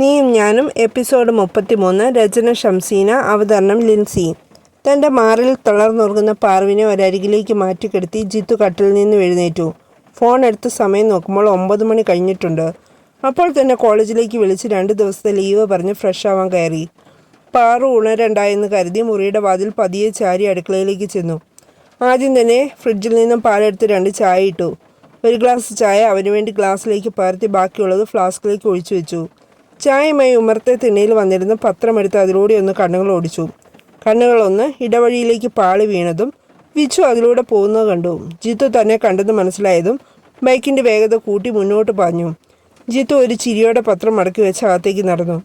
നീയും ഞാനും എപ്പിസോഡ് മുപ്പത്തിമൂന്ന് രചന ഷംസീന അവതരണം ലിൻസി. തന്റെ മാറിൽ തളർന്നുറങ്ങുന്ന പാർവിനെ ഒരരികിലേക്ക് മാറ്റിക്കിടത്തി ജിത്തു കട്ടിൽ നിന്ന് എഴുന്നേറ്റു. ഫോൺ എടുത്ത് സമയം നോക്കുമ്പോൾ ഒമ്പത് മണി കഴിഞ്ഞിട്ടുണ്ട്. അപ്പോൾ തന്നെ കോളേജിലേക്ക് വിളിച്ച് രണ്ട് ദിവസത്തെ ലീവ് പറഞ്ഞ് ഫ്രഷ് ആവാൻ കയറി. പാറു ഉണരണ്ടായെന്ന് കരുതി മുറിയുടെ വാതിൽ പതിയെ ചാരി അടുക്കളയിലേക്ക് ചെന്നു. ആദ്യം തന്നെ ഫ്രിഡ്ജിൽ നിന്നും പാലെടുത്ത് രണ്ട് ചായ ഇട്ടു. ഒരു ഗ്ലാസ് ചായ അവന് വേണ്ടി ഗ്ലാസ്സിലേക്ക് പകർത്തി ബാക്കിയുള്ളത് ഫ്ലാസ്കിലേക്ക് ഒഴിച്ചു വെച്ചു. ചായയുമായി ഉമർത്തെ തിണ്ണയിൽ വന്നിരുന്ന പത്രമെടുത്ത് അതിലൂടെ ഒന്ന് കണ്ണുകൾ ഓടിച്ചു. കണ്ണുകളൊന്ന് ഇടവഴിയിലേക്ക് പാളി വീണതും വിച്ചു അതിലൂടെ പോകുന്നത് കണ്ടു. ജിത്തു തന്നെ കണ്ടെന്ന് മനസ്സിലായതും ബൈക്കിന്റെ വേഗത കൂട്ടി മുന്നോട്ട് പാഞ്ഞു. ജിത്തു ഒരു ചിരിയോടെ പത്രം മടക്കി വെച്ച് അകത്തേക്ക് നടന്നു.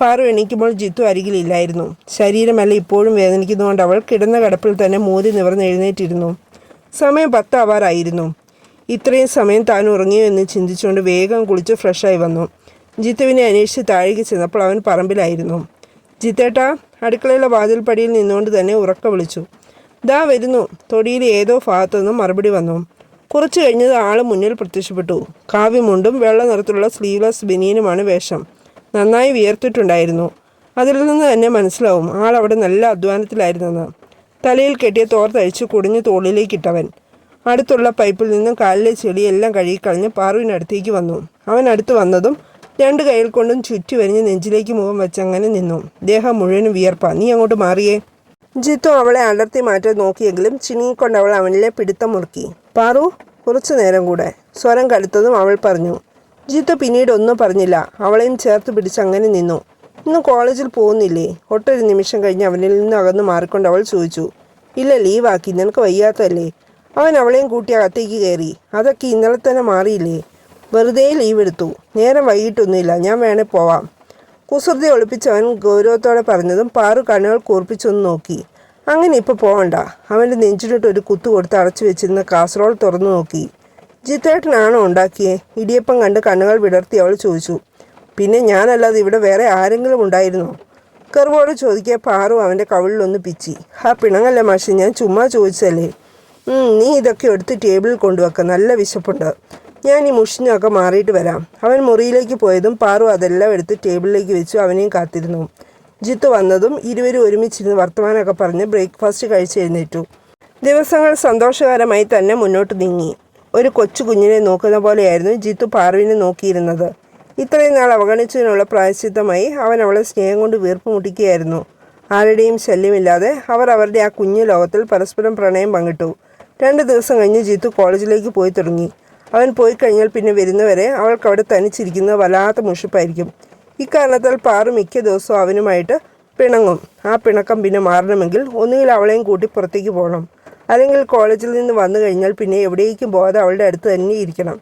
പാറു എണീക്കുമ്പോൾ ജിത്തു അരികിലില്ലായിരുന്നു. ശരീരമല്ല ഇപ്പോഴും വേദനിക്കുന്നതുകൊണ്ട് അവൾ കിടന്ന കടപ്പിൽ തന്നെ മൂതി നിവർന്ന് എഴുന്നേറ്റിരുന്നു. സമയം പത്താവാറായിരുന്നു. ഇത്രയും സമയം താൻ ഉറങ്ങിയോ എന്ന് ചിന്തിച്ചുകൊണ്ട് വേഗം കുളിച്ച് ഫ്രഷായി വന്നു. ജിത്തുവിനെ അന്വേഷിച്ച് താഴേക്ക് ചെന്നപ്പോൾ അവൻ പറമ്പിലായിരുന്നു. ജിത്തേട്ട അടുക്കളയിലെ വാതിൽപ്പടിയിൽ നിന്നുകൊണ്ട് തന്നെ ഉറക്ക വിളിച്ചു. ദാ വരുന്നു. തൊടിയിൽ ഏതോ ഭാഗത്തുനിന്നും മറുപടി വന്നു. കുറച്ചു കഴിഞ്ഞത് ആൾ മുന്നിൽ പ്രത്യക്ഷപ്പെട്ടു. കാവ്യമുണ്ടും വെള്ള നിറത്തിലുള്ള സ്ലീവ്ലെസ് ബനിയനുമാണ് വേഷം. നന്നായി വിയർത്തിട്ടുണ്ടായിരുന്നു. അതിൽ നിന്ന് തന്നെ മനസ്സിലാവും ആൾ അവിടെ നല്ല അധ്വാനത്തിലായിരുന്നെന്ന്. തലയിൽ കെട്ടിയ തോർത്തഴിച്ച് കുടിഞ്ഞു തോളിലേക്കിട്ടവൻ അടുത്തുള്ള പൈപ്പിൽ നിന്നും കാലിലെ ചെളിയെല്ലാം കഴുകിക്കളഞ്ഞ് പാറുവിനടുത്തേക്ക് വന്നു. അവൻ അടുത്ത് വന്നതും രണ്ട് കൈകൾ കൊണ്ടും ചുറ്റി വരിഞ്ഞ് നെഞ്ചിലേക്ക് മുഖം വെച്ച് അങ്ങനെ നിന്നു. ദേഹം മുഴുവനും വിയർപ്പാ. നീ അങ്ങോട്ട് മാറിയേ. ജിത്തു അവളെ അലർത്തി മാറ്റാൻ നോക്കിയെങ്കിലും ചിനിങ്ങിക്കൊണ്ട് അവൾ അവനിലെ പിടുത്തം മുറുക്കി. പാറു കുറച്ചു നേരം കൂടെ. സ്വരം കടുത്തതും അവൾ പറഞ്ഞു. ജിത്തു പിന്നീട് ഒന്നും പറഞ്ഞില്ല. അവളെയും ചേർത്ത് പിടിച്ച് അങ്ങനെ നിന്നു. ഇന്ന് കോളേജിൽ പോകുന്നില്ലേ? ഒട്ടൊരു നിമിഷം കഴിഞ്ഞ് അവനിൽ നിന്ന് അകന്ന് മാറിക്കൊണ്ട് അവൾ ചോദിച്ചു. ഇല്ല ലീവാക്കി. നിനക്ക് വയ്യാത്തല്ലേ അവൻ അവളെയും കൂട്ടി അകത്തേക്ക് കയറി. അതൊക്കെ ഇന്നലെ തന്നെ മാറിയില്ലേ? വെറുതെ ലീവ് എടുത്തു. നേരം വൈകിട്ടൊന്നുമില്ല. ഞാൻ വേണേ പോവാം. കുസൃതി ഒളിപ്പിച്ചവൻ ഗൗരവത്തോടെ പറഞ്ഞതും പാറു കണ്ണുകൾ കൂർപ്പിച്ചൊന്ന് നോക്കി. അങ്ങനെ ഇപ്പോൾ പോവണ്ട. അവന്റെ നെഞ്ചിലിട്ട് ഒരു കുത്തു കൊടുത്ത് അടച്ചു വെച്ചിരുന്ന കാസറോൾ തുറന്നു നോക്കി. ജിത്തേട്ടനാണോ ഉണ്ടാക്കിയേ? ഇടിയപ്പം കണ്ട് കണ്ണുകൾ വിടർത്തി അവൾ ചോദിച്ചു. പിന്നെ ഞാനല്ലാതെ ഇവിടെ വേറെ ആരെങ്കിലും ഉണ്ടായിരുന്നു? കർവോട് ചോദിക്കുക പാറു അവന്റെ കവിളിലൊന്ന് പിച്ചി. ആ പിണങ്ങല്ല മാഷി ഞാൻ ചുമ്മാ ചോദിച്ചല്ലേ? നീ ഇതൊക്കെ എടുത്ത് ടേബിളിൽ കൊണ്ടുവെക്ക. നല്ല വിശപ്പുണ്ട്. ഞാൻ ഈ മുഷിഞ്ഞൊക്കെ മാറിയിട്ട് വരാം. അവൻ മുറിയിലേക്ക് പോയതും പാറു അതെല്ലാം എടുത്ത് ടേബിളിലേക്ക് വെച്ചു അവനെയും കാത്തിരുന്നു. ജിത്തു വന്നതും ഇരുവരും ഒരുമിച്ചിരുന്ന് വർത്തമാനമൊക്കെ പറഞ്ഞ് ബ്രേക്ക്ഫാസ്റ്റ് കഴിച്ച് എഴുന്നേറ്റു. ദിവസങ്ങൾ സന്തോഷകരമായി തന്നെ മുന്നോട്ട് നീങ്ങി. ഒരു കൊച്ചു കുഞ്ഞിനെ നോക്കുന്ന പോലെയായിരുന്നു ജിത്തു പാറുവിനെ നോക്കിയിരുന്നത്. ഇത്രയും നാൾ അവഗണിച്ചതിനുള്ള പ്രായശ്ചിത്തമായി അവൻ അവളെ സ്നേഹം കൊണ്ട് വീർപ്പ് മുട്ടിക്കുകയായിരുന്നു. ആരുടെയും ശല്യമില്ലാതെ അവർ അവരുടെ ആ കുഞ്ഞു ലോകത്തിൽ പരസ്പരം പ്രണയം പങ്കിട്ടു. രണ്ട് ദിവസം കഴിഞ്ഞ് ജിത്തു കോളേജിലേക്ക് പോയി തുടങ്ങി. അവൻ പോയി കഴിഞ്ഞാൽ പിന്നെ വരുന്നവരെ അവൾക്ക് അവിടെ തനിച്ചിരിക്കുന്നത് വല്ലാത്ത മുഷിപ്പായിരിക്കും. ഇക്കാരണത്താൽ പാറു മിക്ക ദിവസവും അവനുമായിട്ട് പിണങ്ങും. ആ പിണക്കം പിന്നെ മാറണമെങ്കിൽ ഒന്നുകിൽ അവളെയും കൂട്ടി പുറത്തേക്ക് പോകണം. അല്ലെങ്കിൽ കോളേജിൽ നിന്ന് വന്നു കഴിഞ്ഞാൽ പിന്നെ എവിടേക്കും പോകാതെ അവളുടെ അടുത്ത് തന്നെ ഇരിക്കണം.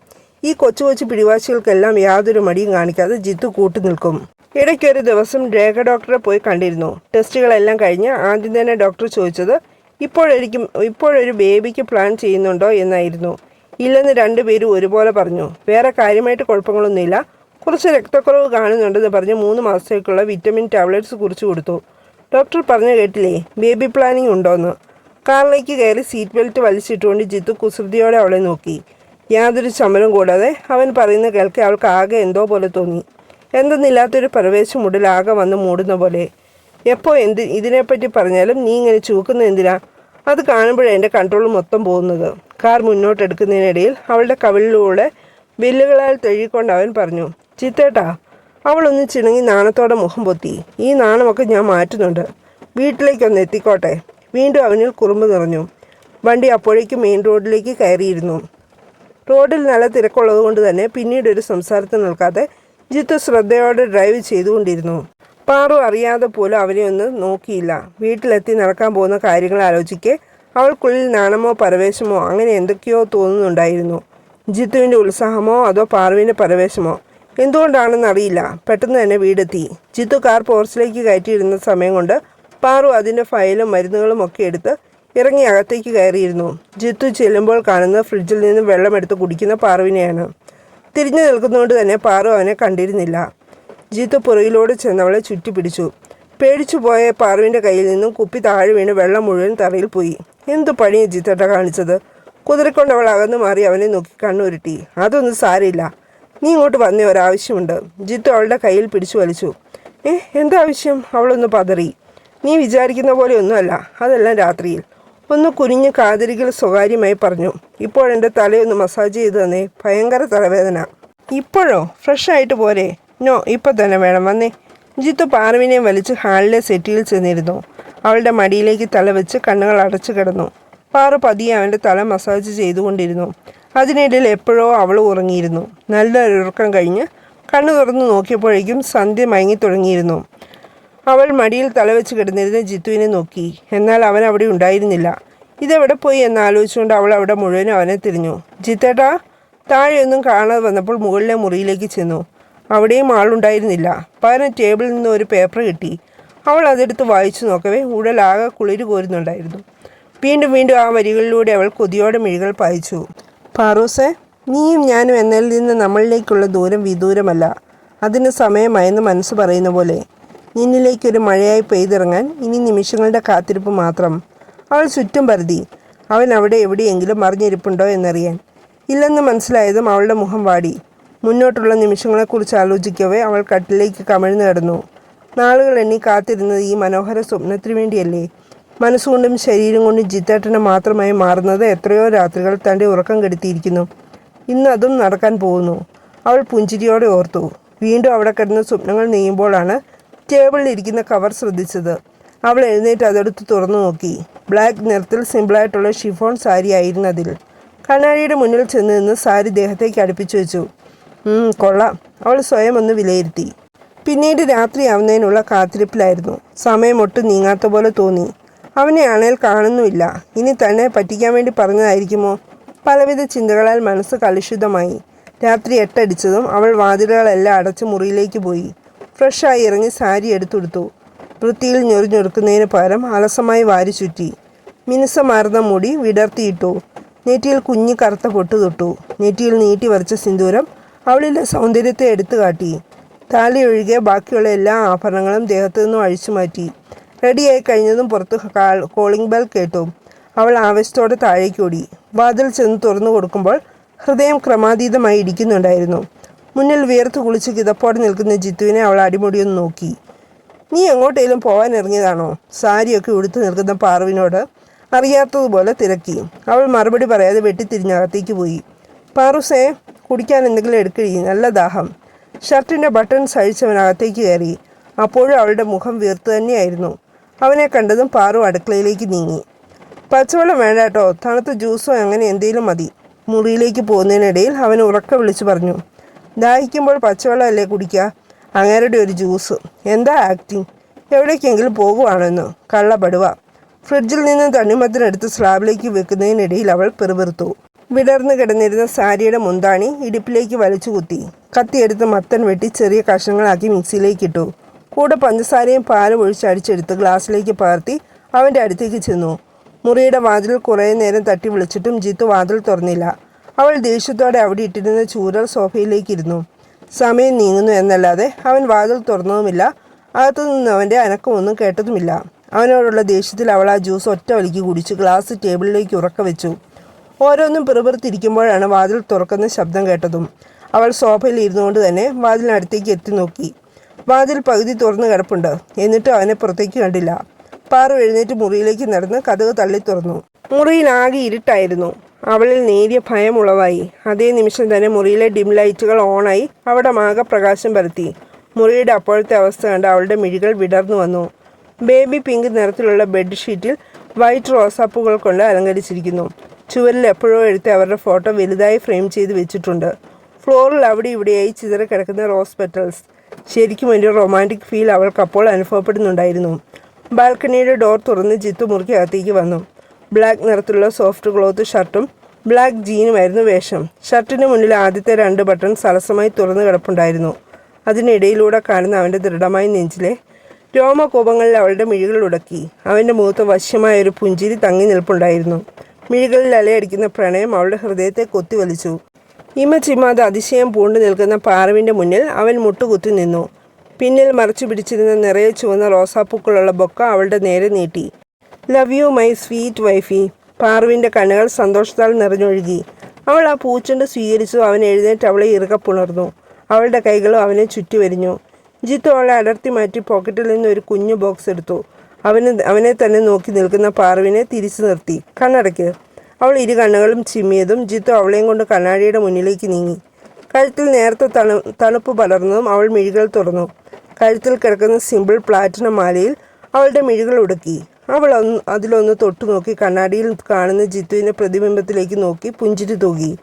ഈ കൊച്ചു കൊച്ചു പിടിവാശികൾക്കെല്ലാം യാതൊരു മടിയും കാണിക്കാതെ ജിത്തു കൂട്ടു നിൽക്കും. ഇടയ്ക്കൊരു ദിവസം രേഖ ഡോക്ടറെ പോയി കണ്ടിരുന്നു. ടെസ്റ്റുകളെല്ലാം കഴിഞ്ഞ് ആദ്യം തന്നെ ഡോക്ടർ ചോദിച്ചത് ഇപ്പോഴൊരിക്കും ഇപ്പോഴൊരു ബേബിക്ക് പ്ലാൻ ചെയ്യുന്നുണ്ടോ എന്നായിരുന്നു. ഇല്ലെന്ന് രണ്ടുപേരും ഒരുപോലെ പറഞ്ഞു. വേറെ കാര്യമായിട്ട് കുഴപ്പങ്ങളൊന്നുമില്ല. കുറച്ച് രക്തക്കുറവ് കാണുന്നുണ്ടെന്ന് പറഞ്ഞ് മൂന്ന് മാസത്തേക്കുള്ള വിറ്റമിൻ ടാബ്ലറ്റ്സ് കുറിച്ച് കൊടുത്തു. ഡോക്ടർ പറഞ്ഞു കേട്ടില്ലേ ബേബി പ്ലാനിങ് ഉണ്ടോയെന്ന് കാറിലേക്ക് കയറി സീറ്റ് ബെൽറ്റ് വലിച്ചിട്ടുകൊണ്ട് ജിത്തു കുസൃതിയോടെ അവളെ നോക്കി. യാതൊരു ശമനം കൂടാതെ അവൻ പറയുന്ന കേൾക്കെ അവൾക്ക് ആകെ എന്തോ പോലെ തോന്നി. എന്തെന്നില്ലാത്തൊരു പ്രവേശം ഉടലാകെ വന്ന് മൂടുന്ന പോലെ. എപ്പോൾ എന്ത് ഇതിനെപ്പറ്റി പറഞ്ഞാലും നീ ഇങ്ങനെ ചൂക്കുന്ന എന്തിനാ? അത് കാണുമ്പോഴേ എന്റെ കൺട്രോൾ മൊത്തം പോകുന്നത്. കാർ മുന്നോട്ടെടുക്കുന്നതിനിടയിൽ അവളുടെ കവിളിലൂടെ വില്ലുകളാൽ തെഴിക്കൊണ്ട് അവൻ പറഞ്ഞു ചിത്തേട്ടാ അവളൊന്ന് ചിണങ്ങി നാണത്തോടെ മുഖം പൊത്തി. ഈ നാണമൊക്കെ ഞാൻ മാറ്റുന്നുണ്ട്. വീട്ടിലേക്കൊന്ന് എത്തിക്കോട്ടെ. വീണ്ടും അവനിൽ കുറുമ്പ് നിറഞ്ഞു. വണ്ടി അപ്പോഴേക്കും മെയിൻ റോഡിലേക്ക് കയറിയിരുന്നു. റോഡിൽ നല്ല തിരക്കുള്ളത് കൊണ്ട് തന്നെ പിന്നീട് ഒരു സംസാരത്തിന് നിൽക്കാതെ ജിത്തു ശ്രദ്ധയോടെ ഡ്രൈവ് ചെയ്തുകൊണ്ടിരുന്നു. പാറു അറിയാതെ പോലും അവനെ ഒന്ന് നോക്കിയില്ല. വീട്ടിലെത്തി നടക്കാൻ പോകുന്ന കാര്യങ്ങൾ ആലോചിക്കെ അവൾക്കുള്ളിൽ നാണമോ പരവേശമോ അങ്ങനെ എന്തൊക്കെയോ തോന്നുന്നുണ്ടായിരുന്നു. ജിത്തുവിന്റെ ഉത്സാഹമോ അതോ പാറുവിന്റെ പരവേശമോ? എന്തുകൊണ്ടാണെന്ന് അറിയില്ല. പെട്ടെന്ന് തന്നെ വീടെത്തി. ജിത്തു കാർ പോർച്ചിലേക്ക് കയറ്റിയിരുന്ന സമയം കൊണ്ട് പാറു അതിന്റെ ഫയലും മരുന്നുകളും ഒക്കെ എടുത്ത് ഇറങ്ങി അകത്തേക്ക് കയറിയിരുന്നു. ജിത്തു ചെല്ലുമ്പോൾ കാണുന്ന ഫ്രിഡ്ജിൽ നിന്ന് വെള്ളമെടുത്ത് കുടിക്കുന്ന പാറുവിനെയാണ്. തിരിഞ്ഞു നിൽക്കുന്നതുകൊണ്ട് തന്നെ പാറു അവനെ കണ്ടിരുന്നില്ല. ജിത്തു പുറകിലോട് ചെന്നവളെ ചുറ്റി പിടിച്ചു പേടിച്ചു പോയ പാറുവിന്റെ കയ്യിൽ നിന്നും കുപ്പി താഴെ വീണ് വെള്ളം മുഴുവൻ തറയിൽ പോയി. എന്തു പണിയെ ജിത്തേട്ട കാണിച്ചത്? കുതിരക്കൊണ്ട് അവൾ അകന്നു മാറി അവനെ നോക്കി കണ്ണുരുട്ടി. അതൊന്നും സാരമില്ല. നീ ഇങ്ങോട്ട് വന്നേ ഒരാവശ്യമുണ്ട്. ജിത്തു അവളുടെ കയ്യിൽ പിടിച്ചു വലിച്ചു. ഏ എന്താവശ്യം? അവളൊന്ന് പതറി. നീ വിചാരിക്കുന്ന പോലെ ഒന്നുമല്ല. അതെല്ലാം രാത്രിയിൽ. ഒന്ന് കുനിഞ്ഞ് കാതിരികൾ സ്വകാര്യമായി പറഞ്ഞു. ഇപ്പോഴെന്റെ തലയൊന്ന് മസാജ് ചെയ്ത് തന്നെ. ഭയങ്കര തലവേദന. ഇപ്പോഴോ? ഫ്രഷ് ആയിട്ട് പോരെ. നോ ഇപ്പം തന്നെ വേണം. വന്നേ. ജിത്തു പാർവിനെ വലിച്ച് ഹാളിലെ സെറ്റിയിൽ ചെന്നിരുന്നു. അവളുടെ മടിയിലേക്ക് തല വെച്ച് കണ്ണുകൾ അടച്ചു കിടന്നു. പാറു പതിയെ അവന്റെ തല മസാജ് ചെയ്തുകൊണ്ടിരുന്നു. അതിനിടയിൽ എപ്പോഴോ അവൾ ഉറങ്ങിയിരുന്നു. നല്ലൊരു ഉറക്കം കഴിഞ്ഞ് കണ്ണു തുറന്ന് നോക്കിയപ്പോഴേക്കും സന്ധ്യ മയങ്ങി തുടങ്ങിയിരുന്നു. അവൾ മടിയിൽ തല തലവെച്ച് കിടന്നിരുന്ന ജിത്തുവിനെ നോക്കി. എന്നാൽ അവൻ അവിടെ ഉണ്ടായിരുന്നില്ല. ഇതെവിടെ പോയി എന്നാലോചിച്ചുകൊണ്ട് അവൾ അവിടെ മുഴുവനും അവനെ തിരിഞ്ഞു. ജിത്തേട്ടാ താഴെയൊന്നും കാണാതെ വന്നപ്പോൾ മുകളിലെ മുറിയിലേക്ക് ചെന്നു. അവിടെയും ആളുണ്ടായിരുന്നില്ല. പകരം ടേബിളിൽ നിന്ന് ഒരു പേപ്പർ കിട്ടി. അവൾ അതെടുത്ത് വായിച്ചു നോക്കവേ ഉടലാകെ കുളിര് കോരുന്നുണ്ടായിരുന്നു. വീണ്ടും വീണ്ടും ആ വരികളിലൂടെ അവൾ കൊതിയോടെ മിഴികൾ പായിച്ചു. പാറൂസേ നീയും ഞാനും എന്നതിൽ നിന്ന് നമ്മളിലേക്കുള്ള ദൂരം വിദൂരമല്ല. അതിന് സമയമായെന്ന് മനസ്സ് പറയുന്ന പോലെ. നിന്നിലേക്കൊരു മഴയായി പെയ്തിറങ്ങാൻ ഇനി നിമിഷങ്ങളുടെ കാത്തിരിപ്പ് മാത്രം. അവൾ ചുറ്റും പരതി. അവൻ അവിടെ എവിടെയെങ്കിലും മറിഞ്ഞിരിപ്പുണ്ടോ എന്നറിയാൻ. ഇല്ലെന്ന് മനസ്സിലായതും അവളുടെ മുഖം വാടി. മുന്നോട്ടുള്ള നിമിഷങ്ങളെക്കുറിച്ച് ആലോചിക്കവേ അവൾ കട്ടിലേക്ക് കമിഴ്ന്നു കിടന്നു നാളുകൾ എണ്ണി കാത്തിരുന്നത് ഈ മനോഹര സ്വപ്നത്തിനു വേണ്ടിയല്ലേ മനസ്സുകൊണ്ടും ശരീരം കൊണ്ടും ജിത്തേട്ടനെ മാത്രമായി മാറുന്നത് എത്രയോ രാത്രികൾ തന്റെ ഉറക്കം കെടുത്തിയിരിക്കുന്നു. ഇന്ന് അതും നടക്കാൻ പോകുന്നു. അവൾ പുഞ്ചിരിയോടെ ഓർത്തു. വീണ്ടും അവിടെ കിടന്ന സ്വപ്നങ്ങൾ നെയ്യുമ്പോഴാണ് ടേബിളിൽ ഇരിക്കുന്ന കവർ ശ്രദ്ധിച്ചത്. അവൾ എഴുന്നേറ്റ് അതെടുത്ത് തുറന്നു നോക്കി. ബ്ലാക്ക് നിറത്തിൽ സിമ്പിളായിട്ടുള്ള ഷിഫോൺ സാരി ആയിരുന്നു അതിൽ. കണ്ണാടിയുടെ മുന്നിൽ ചെന്ന് നിന്ന് സാരി ദേഹത്തേക്ക് അടുപ്പിച്ചു വെച്ചു. "ഉം, കൊള്ളാം. അവൾ സ്വയം ഒന്ന് വിലയിരുത്തി. പിന്നീട് രാത്രിയാവുന്നതിനുള്ള കാത്തിരിപ്പിലായിരുന്നു. സമയം ഒട്ടും നീങ്ങാത്ത പോലെ തോന്നി. അവനെ ആണേൽ കാണുന്നുമില്ല. ഇനി തന്നെ പറ്റിക്കാൻ വേണ്ടി പറഞ്ഞതായിരിക്കുമോ? പലവിധ ചിന്തകളാൽ മനസ്സ് കലുഷിതമായി. രാത്രി എട്ടടിച്ചതും അവൾ വാതിലുകളെല്ലാം അടച്ച് മുറിയിലേക്ക് പോയി. ഫ്രഷായി ഇറങ്ങി സാരി എടുത്തുടുത്തു. വൃത്തിയിൽ ഞൊറിഞ്ഞൊടുക്കുന്നതിന് പകരം അലസമായി വാരി ചുറ്റി. മിനുസമാർന്ന മുടി വിടർത്തിയിട്ടു. നെറ്റിയിൽ കുഞ്ഞി കറുത്ത പൊട്ട് തൊട്ടു. നെറ്റിയിൽ നീട്ടി വരച്ച സിന്ദൂരം അവളിലെ സൗന്ദര്യത്തെ എടുത്തു കാട്ടി. താലി ഒഴികെ ബാക്കിയുള്ള എല്ലാ ആഭരണങ്ങളും ദേഹത്തു നിന്നും അഴിച്ചു മാറ്റി. റെഡിയായി കഴിഞ്ഞതും പുറത്ത് കാൾ- കോളിംഗ് ബെൽ കേട്ടു. അവൾ ആവേശത്തോടെ താഴേക്ക് ഓടി. വാതിൽ ചെന്ന് തുറന്നു കൊടുക്കുമ്പോൾ ഹൃദയം ക്രമാതീതമായി ഇടിക്കുന്നുണ്ടായിരുന്നു. മുന്നിൽ വിയർത്ത് കുളിച്ച് കിതപ്പോടെ നിൽക്കുന്ന ജിത്തുവിനെ അവൾ അടിമുടിയൊന്ന് നോക്കി. നീ എങ്ങോട്ടേലും പോകാൻ ഇറങ്ങിയതാണോ? സാരിയൊക്കെ ഉടുത്തു നിൽക്കുന്ന പാറുവിനോട് അറിയാത്തതുപോലെ തിരക്കി. അവൾ മറുപടി പറയാതെ വെട്ടിത്തിരിഞ്ഞകത്തേക്ക് പോയി. പാറുസേ കുടിക്കാൻ എന്തെങ്കിലും എടുക്കഴി നല്ല ദാഹം. ഷർട്ടിന്റെ ബട്ടൺ അഴിച്ചവൻ അകത്തേക്ക് കയറി. അപ്പോഴും അവളുടെ മുഖം വീർത്തു തന്നെയായിരുന്നു. അവനെ കണ്ടതും പാറു അടുക്കളയിലേക്ക് നീങ്ങി. പച്ചവെള്ളം വേണ്ട കേട്ടോ തണുത്ത ജ്യൂസോ അങ്ങനെ എന്തെങ്കിലും മതി. മുറിയിലേക്ക് പോകുന്നതിനിടയിൽ അവൻ ഉറക്ക വിളിച്ചു പറഞ്ഞു ദാഹിക്കുമ്പോൾ പച്ചവെള്ളമല്ലേ കുടിക്കുക അങ്ങേരുടെ ഒരു ജ്യൂസ്. എന്താ ആക്ടിങ്? എവിടേക്കെങ്കിലും പോകുവാണെന്ന്? കള്ളപ്പെടുവ. ഫ്രിഡ്ജിൽ നിന്ന് തണ്ണിമത്തിനെടുത്ത് സ്ലാബിലേക്ക് വെക്കുന്നതിനിടയിൽ അവൾ പെറുപെറുത്തു. വിടർന്നു കിടന്നിരുന്ന സാരിയുടെ മുന്താണി ഇടുപ്പിലേക്ക് വലിച്ചു കുത്തി. കത്തിയെടുത്ത് മത്തൻ വെട്ടി ചെറിയ കഷ്ണങ്ങളാക്കി മിക്സിയിലേക്ക് ഇട്ടു. കൂടെ പഞ്ചസാരയും പാലും ഒഴിച്ച് അടിച്ചെടുത്ത് ഗ്ലാസ്സിലേക്ക് പകർത്തി അവന്റെ അടുത്തേക്ക് ചെന്നു. മുറിയുടെ വാതിൽ കുറേ നേരം തട്ടി വിളിച്ചിട്ടും ജിത്തു വാതിൽ തുറന്നില്ല. അവൾ ദേഷ്യത്തോടെ അവിടെ ഇട്ടിരുന്ന ചൂരൽ സോഫയിലേക്ക് ഇരുന്നു. സമയം നീങ്ങുന്നു എന്നല്ലാതെ അവൻ വാതിൽ തുറന്നതുമില്ല. അകത്തു നിന്ന് അവന്റെ അനക്കമൊന്നും കേട്ടതുമില്ല. അവനോടുള്ള ദേഷ്യത്തിൽ അവൾ ആ ജ്യൂസ് ഒറ്റ വലിക്ക് കുടിച്ച് ഗ്ലാസ് ടേബിളിലേക്ക് ഉറക്ക വെച്ചു. ഓരോന്നും പിറുപിറുത്തിരിക്കുമ്പോഴാണ് വാതിൽ തുറക്കുന്ന ശബ്ദം കേട്ടതും. അവൾ സോഫയിൽ ഇരുന്നുകൊണ്ട് തന്നെ വാതിലിനടുത്തേക്ക് എത്തി നോക്കി. വാതിൽ പകുതി തുറന്നു കിടപ്പുണ്ട്. എന്നിട്ടും അവനെ പുറത്തേക്ക് കണ്ടില്ല. പാറു എഴുന്നേറ്റ് മുറിയിലേക്ക് നടന്ന് കഥക് തള്ളി തുറന്നു. മുറിയിൽ ആകെ ഇരുട്ടായിരുന്നു. അവളിൽ നേരിയ ഭയം ഉളവായി അതേ നിമിഷം തന്നെ മുറിയിലെ ഡിം ലൈറ്റുകൾ ഓണായി അവിടെ ആകെ പ്രകാശം പരത്തി. മുറിയുടെ അപ്പോഴത്തെ അവസ്ഥ കണ്ട് അവളുടെ മിഴികൾ വിടർന്നു വന്നു. ബേബി പിങ്ക് നിറത്തിലുള്ള ബെഡ്ഷീറ്റിൽ വൈറ്റ് റോസാപ്പൂകൾ കൊണ്ട് അലങ്കരിച്ചിരിക്കുന്നു. ചുവരിൽ എപ്പോഴോ എടുത്ത് അവരുടെ ഫോട്ടോ വലുതായി ഫ്രെയിം ചെയ്ത് വെച്ചിട്ടുണ്ട്. ഫ്ലോറിൽ അവിടെ ഇവിടെയായി ചിതറി കിടക്കുന്ന റോസ് പെറ്റൽസ്. ശരിക്കും ഒരു റൊമാന്റിക് ഫീൽ അവൾക്ക് അപ്പോൾ അനുഭവപ്പെടുന്നുണ്ടായിരുന്നു. ബാൽക്കണിയുടെ ഡോർ തുറന്ന് ജിത്തു മുറിക്കകത്തേക്ക് വന്നു. ബ്ലാക്ക് നിറത്തിലുള്ള സോഫ്റ്റ് ക്ലോത്ത് ഷർട്ടും ബ്ലാക്ക് ജീനുമായിരുന്നു വേഷം. ഷർട്ടിന് മുന്നിൽ ആദ്യത്തെ രണ്ട് ബട്ടൺ സലസമായി തുറന്നു കിടപ്പുണ്ടായിരുന്നു. അതിനിടയിലൂടെ കാണുന്ന അവന്റെ ദൃഢമായ നെഞ്ചിലെ രോമകോപങ്ങളിൽ അവളുടെ മിഴികൾ ഉടക്കി. അവന്റെ മുഖത്ത് വശ്യമായ ഒരു പുഞ്ചിരി തങ്ങി നിൽപ്പുണ്ടായിരുന്നു. മിഴികളിൽ അലയടിക്കുന്ന പ്രണയം അവളുടെ ഹൃദയത്തെ കൊത്തിവലിച്ചു. ഇമ ചിമാത അതിശയം പൂണ്ടു നിൽക്കുന്ന പാറവിന്റെ മുന്നിൽ അവൻ മുട്ടുകുത്തി നിന്നു. പിന്നിൽ മറച്ചു പിടിച്ചിരുന്ന നിറയെ ചുവന്ന റോസാപ്പൂക്കളുള്ള ബൊക്ക അവളുടെ നേരെ നീട്ടി. Love you my sweet wifey പാറുവിന്റെ കണ്ണുകൾ സന്തോഷത്താൽ നിറഞ്ഞൊഴുകി. അവൾ ആ പൂച്ചെണ്ട് സ്വീകരിച്ചു അവൻ എഴുന്നേറ്റ് അവളെ ഇറുകപ്പുണർന്നു അവളുടെ കൈകളും അവനെ ചുറ്റി വരിഞ്ഞു ജിത്തു അവളെ അടർത്തി മാറ്റി പോക്കറ്റിൽ നിന്ന് ഒരു കുഞ്ഞു ബോക്സ് എടുത്തു. അവന് അവനെ തന്നെ നോക്കി നിൽക്കുന്ന പാർവിനെ തിരിച്ചു നിർത്തി. കണ്ണടയ്ക്ക്. അവൾ ഇരു കണ്ണുകളും ചിമ്മിയതും ജിത്തു അവളെയും കൊണ്ട് കണ്ണാടിയുടെ മുന്നിലേക്ക് നീങ്ങി. കഴുത്തിൽ നേരത്തെ തണു തണുപ്പ് പലർന്നതും അവൾ മിഴികൾ തുറന്നു. കഴുത്തിൽ കിടക്കുന്ന സിമ്പിൾ പ്ലാറ്റിനം മാലയിൽ അവളുടെ മിഴികൾ ഉടുക്കി. അവൾ ഒന്ന് അതിലൊന്ന് തൊട്ടു നോക്കി കണ്ണാടിയിൽ കാണുന്ന ജിത്തുവിന്റെ പ്രതിബിംബത്തിലേക്ക് നോക്കി പുഞ്ചിരി തൂകി.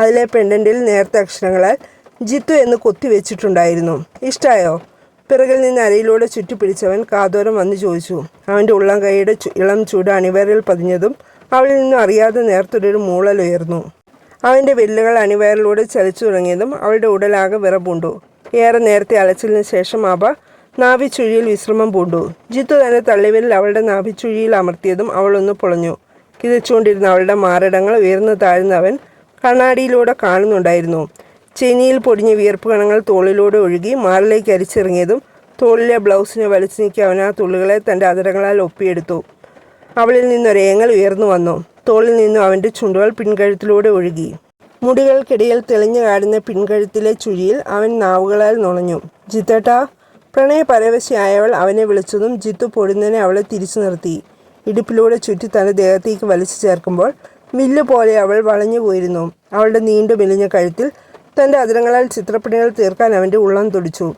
അതിലെ പെണ്ടന്റിൽ നേരത്തെ അക്ഷരങ്ങളാൽ ജിത്തു എന്ന് കൊത്തിവെച്ചിട്ടുണ്ടായിരുന്നു. ഇഷ്ടായോ? പിറകിൽ നിന്ന് അരയിലൂടെ ചുറ്റിപ്പിടിച്ചവൻ കാതോരം വന്ന് ചോദിച്ചു അവന്റെ ഉള്ളം കൈയുടെ ഇളം ചൂട് അണിവയറിൽ പതിഞ്ഞതും അവളിൽ നിന്നും അറിയാതെ നേർത്തൊരു മൂളലുയർന്നു. അവന്റെ വില്ലുകൾ അണിവയറിലൂടെ ചലിച്ചു തുടങ്ങിയതും അവളുടെ ഉടലാകെ വിറപൂണ്ടു. ഏറെ നേരത്തെ അലച്ചിലിന് ശേഷം അവ നാഭിച്ചുഴിയിൽ വിശ്രമം പൂണ്ടു. ജിത്തു തന്നെ തള്ളിവരിൽ അവളുടെ നാഭിച്ചുഴിയിൽ അമർത്തിയതും അവളൊന്ന് പൊളഞ്ഞു. കിതച്ചുകൊണ്ടിരുന്ന അവളുടെ മാറിടങ്ങൾ ഉയർന്നു താഴ്ന്നവൻ കണ്ണാടിയിലൂടെ കാണുന്നുണ്ടായിരുന്നു. ചെനിയിൽ പൊടിഞ്ഞ വിയർപ്പ് കണങ്ങൾ തോളിലൂടെ ഒഴുകി മാറിലേക്ക് അരിച്ചിറങ്ങിയതും തോളിലെ ബ്ലൗസിനെ വലിച്ചു നീക്കി അവൻ ആ തുള്ളികളെ തന്റെ അതിരങ്ങളാൽ ഒപ്പിയെടുത്തു. അവളിൽ നിന്നൊരേങ്ങൽ ഉയർന്നു വന്നു. തോളിൽ നിന്നും അവന്റെ ചുണ്ടുകൾ പിൻകഴുത്തിലൂടെ ഒഴുകി. മുടികൾക്കിടയിൽ തെളിഞ്ഞു കാടുന്ന പിൻകഴുത്തിലെ ചുഴിയിൽ അവൻ നാവുകളാൽ നുണഞ്ഞു. ജിത്തേട്ടാ പ്രണയ പരവശയായവൾ അവനെ വിളിച്ചതും ജിത്തു പൊടുന്നതിനെ അവളെ തിരിച്ചു നിർത്തി. ഇടുപ്പിലൂടെ ചുറ്റി തന്റെ ദേഹത്തേക്ക് വലിച്ചു ചേർക്കുമ്പോൾ മില്ല് പോലെ അവൾ വളഞ്ഞു പോയിരുന്നു അവളുടെ നീണ്ടു മെലിഞ്ഞ കഴുത്തിൽ തന്റെ അതിരങ്ങളാൽ ചിത്രപ്പണികൾ തീർക്കാൻ അവന്റെ ഉള്ളം തുടിച്ചു.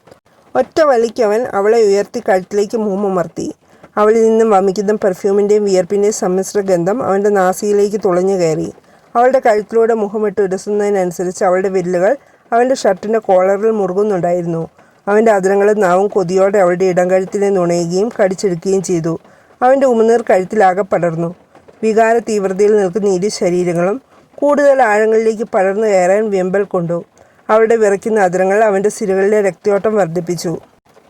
ഒറ്റ വലിക്ക് അവൻ അവളെ ഉയർത്തി കഴുത്തിലേക്ക് മൂമമർത്തി അവളിൽ നിന്നും വമിക്കുന്ന പെർഫ്യൂമിന്റെയും വിയർപ്പിന്റെയും സമ്മിശ്ര ഗന്ധം അവന്റെ നാസിയിലേക്ക് തുളഞ്ഞു കയറി. അവളുടെ കഴുത്തിലൂടെ മുഖമിട്ട് ഉരസുന്നതിനനുസരിച്ച് അവളുടെ വിരലുകൾ അവന്റെ ഷർട്ടിന്റെ കോളറിൽ മുറുകുന്നുണ്ടായിരുന്നു. അവന്റെ അതിരങ്ങളും നാവും കൊതിയോടെ അവളുടെ ഇടം കഴുത്തിനെ നുണയുകയും കടിച്ചെടുക്കുകയും ചെയ്തു. അവന്റെ ഉമിനീർ കഴുത്തിലാകെ പടർന്നു. വികാര തീവ്രതയിൽ നിൽക്കുന്ന ഇരു ശരീരങ്ങളും കൂടുതൽ ആഴങ്ങളിലേക്ക് പടർന്നു കയറാൻ വെമ്പൽ കൊണ്ടു. അവളുടെ വിറയ്ക്കുന്ന അതിരങ്ങൾ അവന്റെ സിരകളിലെ രക്തയോട്ടം വർദ്ധിപ്പിച്ചു.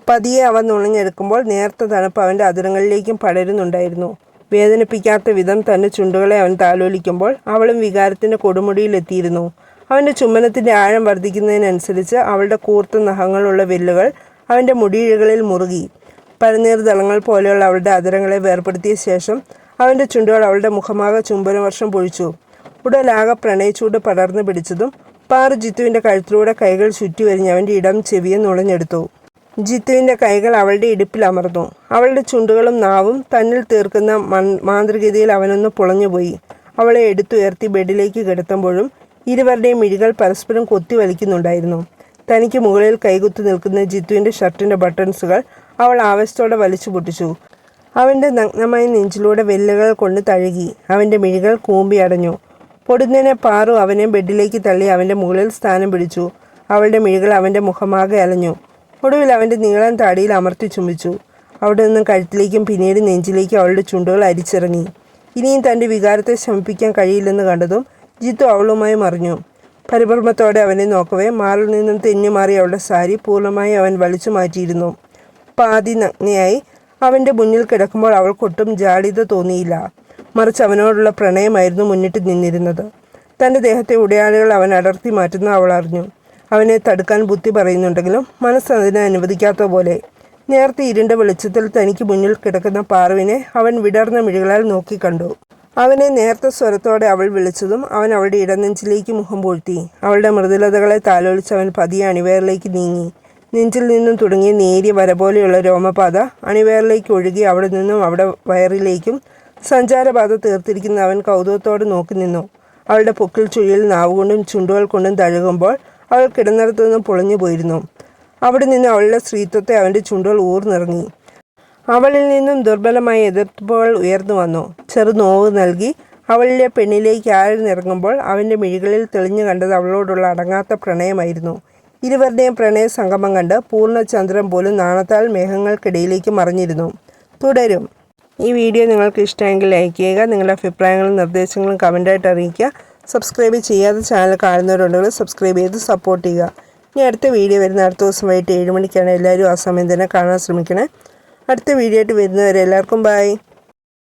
പതിയെ അവൻ നുണഞ്ഞെടുക്കുമ്പോൾ നേർത്ത തണുപ്പ് അവന്റെ അതിരങ്ങളിലേക്കും പടരുന്നുണ്ടായിരുന്നു. വേദനിപ്പിക്കാത്ത വിധം തന്റെ ചുണ്ടുകളെ അവൻ താലോലിക്കുമ്പോൾ അവളും വികാരത്തിന്റെ കൊടുമുടിയിലെത്തിയിരുന്നു. അവന്റെ ചുമ്മനത്തിന്റെ ആഴം വർദ്ധിക്കുന്നതിനനുസരിച്ച് അവളുടെ കൂർത്ത നഖങ്ങളുള്ള വില്ലുകൾ അവന്റെ മുടിയിഴകളിൽ മുറുകി. പരനീർ ദളങ്ങൾ പോലെയുള്ള അവളുടെ അതിരങ്ങളെ വേർപ്പെടുത്തിയ ശേഷം അവന്റെ ചുണ്ടുകൾ അവളുടെ മുഖമാകെ ചുംബനവർഷം പൊഴിച്ചു. ഉടലാകെ പ്രണയിച്ചൂട് പടർന്നു പിടിച്ചതും പാറു ജിത്തുവിന്റെ കഴുത്തിലൂടെ കൈകൾ ചുറ്റി അവന്റെ ഇടം ചെവിയെ നുളഞ്ഞെടുത്തു ജിത്തുവിന്റെ കൈകൾ അവളുടെ ഇടുപ്പിൽ അമർന്നു. അവളുടെ ചുണ്ടുകളും നാവും തന്നിൽ തീർക്കുന്ന മാന്ത്രികതയിൽ അവനൊന്ന് പുളഞ്ഞുപോയി. അവളെ എടുത്തുയർത്തി ബെഡിലേക്ക് കിടത്തുമ്പോഴും ഇരുവരുടെയും മിഴികൾ പരസ്പരം കൊത്തി വലിക്കുന്നുണ്ടായിരുന്നു. തനിക്ക് മുകളിൽ കൈകുത്തി നിൽക്കുന്ന ജിത്തുവിന്റെ ഷർട്ടിന്റെ ബട്ടൺസുകൾ അവൾ ആവേശത്തോടെ വലിച്ചു പൊട്ടിച്ചു. അവന്റെ നഗ്നമായ നെഞ്ചിലൂടെ വെല്ലുകൾ കൊണ്ട് തഴുകി. അവന്റെ മിഴികൾ കൂമ്പി അടഞ്ഞു പൊടുന്നതിനെ പാറു അവനെ ബെഡിലേക്ക് തള്ളി അവന്റെ മുകളിൽ സ്ഥാനം പിടിച്ചു. അവളുടെ മിഴികൾ അവന്റെ മുഖമാകെ അലഞ്ഞു. ഒടുവിൽ അവന്റെ നീളം താടിയിൽ അമർത്തി ചുംബിച്ചു. അവിടെ നിന്നും കഴുത്തിലേക്കും പിന്നീട് നെഞ്ചിലേക്കും അവളുടെ ചുണ്ടുകൾ അരിച്ചിറങ്ങി. ഇനിയും തന്റെ വികാരത്തെ ശമിപ്പിക്കാൻ കഴിയില്ലെന്ന് കണ്ടതും ജിത്തു അവളുമായി മറിഞ്ഞു. പരിഭ്രമത്തോടെ അവനെ നോക്കവേ മാറിൽ നിന്നും തെന്നിമാറി അവളുടെ സാരി പൂർണമായി അവൻ വലിച്ചു മാറ്റിയിരുന്നു. പാതി നഗ്നയായി അവന്റെ മുന്നിൽ കിടക്കുമ്പോൾ അവൾക്കൊട്ടും ജാളിത തോന്നിയില്ല. മറിച്ച് അവനോടുള്ള പ്രണയമായിരുന്നു മുന്നിട്ട് നിന്നിരുന്നത്. തന്റെ ദേഹത്തെ ഉടയാളികൾ അവൻ അടർത്തി മാറ്റുന്ന അവൾ അറിഞ്ഞു. അവനെ തടുക്കാൻ ബുദ്ധി പറയുന്നുണ്ടെങ്കിലും മനസ്സ് അതിനെ അനുവദിക്കാത്ത പോലെ. നേരത്തെ ഇരുണ്ട വെളിച്ചത്തിൽ തനിക്ക് മുന്നിൽ കിടക്കുന്ന പാറുവിനെ അവൻ വിടർന്ന മിഴികളാൽ നോക്കിക്കണ്ടു അവനെ നേർത്ത സ്വരത്തോടെ അവൾ വിളിച്ചതും അവൻ അവളുടെ ഇടനെഞ്ചിലേക്ക് മുഖം പൂഴ്ത്തി. അവളുടെ മൃദുലതകളെ താലോലിച്ച് അവൻ പതിയെ അണിവേറിലേക്ക് നീങ്ങി. നെഞ്ചിൽ നിന്നും തുടങ്ങിയ നേരിയ വര പോലെയുള്ള രോമപാത അണിവേറിലേക്ക് ഒഴുകി അവിടെ നിന്നും അവിടെ വയറിലേക്കും സഞ്ചാരപാത തീർത്തിരിക്കുന്ന അവൻ കൗതുകത്തോടെ നോക്കി നിന്നു. അവളുടെ പൊക്കിൽ ചുഴിയിൽ നാവുകൊണ്ടും ചുണ്ടുകൾ കൊണ്ടും തഴുകുമ്പോൾ അവൾ കിടന്നിടത്തു നിന്നും പൊളിഞ്ഞു പോയിരുന്നു. അവിടെ നിന്ന് അവളുടെ സ്ത്രീത്വത്തെ അവന്റെ ചുണ്ടുകൾ ഊർന്നിറങ്ങി. അവളിൽ നിന്നും ദുർബലമായ എതിർപ്പുകൾ ഉയർന്നു വന്നു. ചെറു നോവ് നൽകി അവളിലെ പെണ്ണിലേക്ക് ആഴ്ന്നിറങ്ങുമ്പോൾ അവന്റെ മിഴികളിൽ തെളിഞ്ഞു കണ്ടത് അവളോടുള്ള അടങ്ങാത്ത പ്രണയമായിരുന്നു. ഇരുവരുടെയും പ്രണയ സംഗമം കണ്ട് പൂർണചന്ദ്രൻ പോലും നാണത്താൽ മേഘങ്ങൾക്കിടയിലേക്ക് മറിഞ്ഞിരുന്നു. തുടരും. ഈ വീഡിയോ നിങ്ങൾക്ക് ഇഷ്ടമെങ്കിൽ ലൈക്ക് ചെയ്യുക നിങ്ങളുടെ അഭിപ്രായങ്ങളും നിർദ്ദേശങ്ങളും കമന്റായിട്ട് അറിയിക്കുക. സബ്സ്ക്രൈബ് ചെയ്യാതെ ചാനൽ കാണുന്നവരുണ്ടെങ്കിൽ സബ്സ്ക്രൈബ് ചെയ്ത് സപ്പോർട്ട് ചെയ്യുക. ഇനി അടുത്ത വീഡിയോ വരുന്ന അടുത്ത ദിവസം വൈകിട്ട് ഏഴ് മണിക്കാണ് എല്ലാവരും ആ സമയം തന്നെ കാണാൻ ശ്രമിക്കണേ. അടുത്ത വീഡിയോ ആയിട്ട് വരുന്നവരെ എല്ലാവർക്കും ബൈ